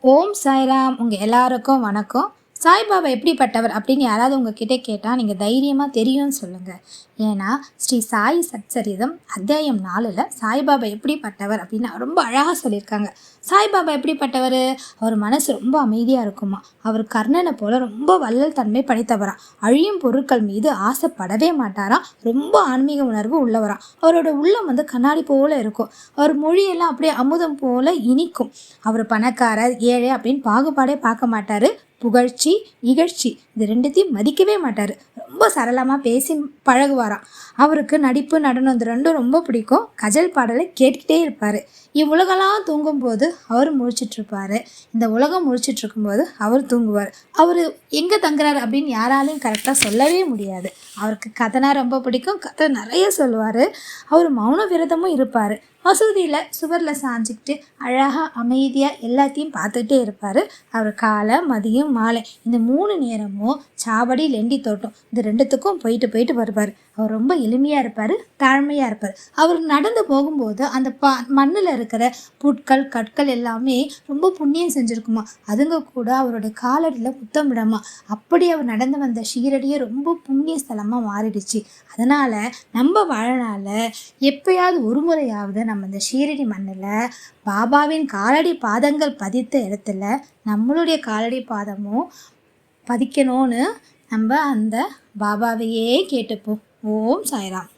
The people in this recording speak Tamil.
ஓம் சாய்ராம். உங்கள் எல்லாருக்கும் வணக்கம். சாய்பாபா எப்படிப்பட்டவர் அப்படின்னு யாராவது உங்ககிட்ட கேட்டால் நீங்கள் தைரியமாக தெரியும்னு சொல்லுங்கள் ஏன்னா ஸ்ரீ சாய் சச்சரிதம் அத்தியாயம் நாலில் சாய்பாபா எப்படிப்பட்டவர் அப்படின்னு ரொம்ப அழகாக சொல்லியிருக்காங்க. சாய்பாபா எப்படிப்பட்டவர்? அவர் மனசு ரொம்ப அமைதியாக இருக்குமா? அவர் கர்ணனை போல் ரொம்ப வள்ளல் தன்மை படைத்தவராம் அழியும் பொருட்கள் மீது ஆசைப்படவே மாட்டாராம் ரொம்ப ஆன்மீக உணர்வு உள்ளவராம் அவரோட உள்ளம் வந்து கண்ணாடி போல் இருக்கும். அவர் மொழியெல்லாம் அப்படியே அமுதம் போல் இனிக்கும். அவர் பணக்காரர் ஏழை அப்படின்னு பாகுபாடே பார்க்க மாட்டார். புகழ்ச்சி இகழ்ச்சி இது ரெண்டுத்தையும் மதிக்கவே மாட்டார். ரொம்ப சரளமாக பேசி பழகுவாராம் அவருக்கு நடிப்பு நடனம் இது ரெண்டும் ரொம்ப பிடிக்கும். கஜல் பாடலை கேட்டுக்கிட்டே இருப்பார். இவ்வுலகெல்லாம் தூங்கும்போது அவர் முழிச்சிட்ருப்பார். இந்த உலகம் முழிச்சிட்டு இருக்கும்போது அவர் தூங்குவார். அவர் எங்கே தங்குறாரு அப்படின்னு யாராலையும் கரெக்டாக சொல்லவே முடியாது. அவருக்கு கதைனா ரொம்ப பிடிக்கும். கதை நிறைய சொல்லுவார். அவர் மௌன விரதமும் இருப்பார். மசூதியில் சுவரில் சாஞ்சிக்கிட்டு அழகாக அமைதியாக எல்லாத்தையும் பார்த்துக்கிட்டே இருப்பார். அவர் காலை மதியம் மாலை இந்த மூணு நேரமும் சாவடி லெண்டி தோட்டம். இந்த ரெண்டுத்துக்கும் போயிட்டு போயிட்டு வருவார். அவர் ரொம்ப எளிமையாக இருப்பார் தாழ்மையாக இருப்பார். அவர் நடந்து போகும்போது அந்த பா மண்ணில் இருக்கிற புட்கள் கற்கள் எல்லாமே ரொம்ப புண்ணியம் செஞ்சுருக்குமா? அதுங்க கூட அவரோட காலடியில் புத்தம் விடாமா? அப்படி அவர் நடந்து வந்த ஷீரடியே ரொம்ப புண்ணிய ஸ்தலமாக மாறிடுச்சு. அதனால் நம்ம வாழனால் எப்பயாவது ஒரு முறையாவது நம்ம இந்த ஷீரடி மண்ணில் பாபாவின் காலடி பாதங்கள் பதித்த இடத்துல நம்மளுடைய காலடி பாதமும் பதிக்கணும்னு நம்ம அந்த பாபாவையே கேட்டுப்போம். ஓம் சாய்ராம்.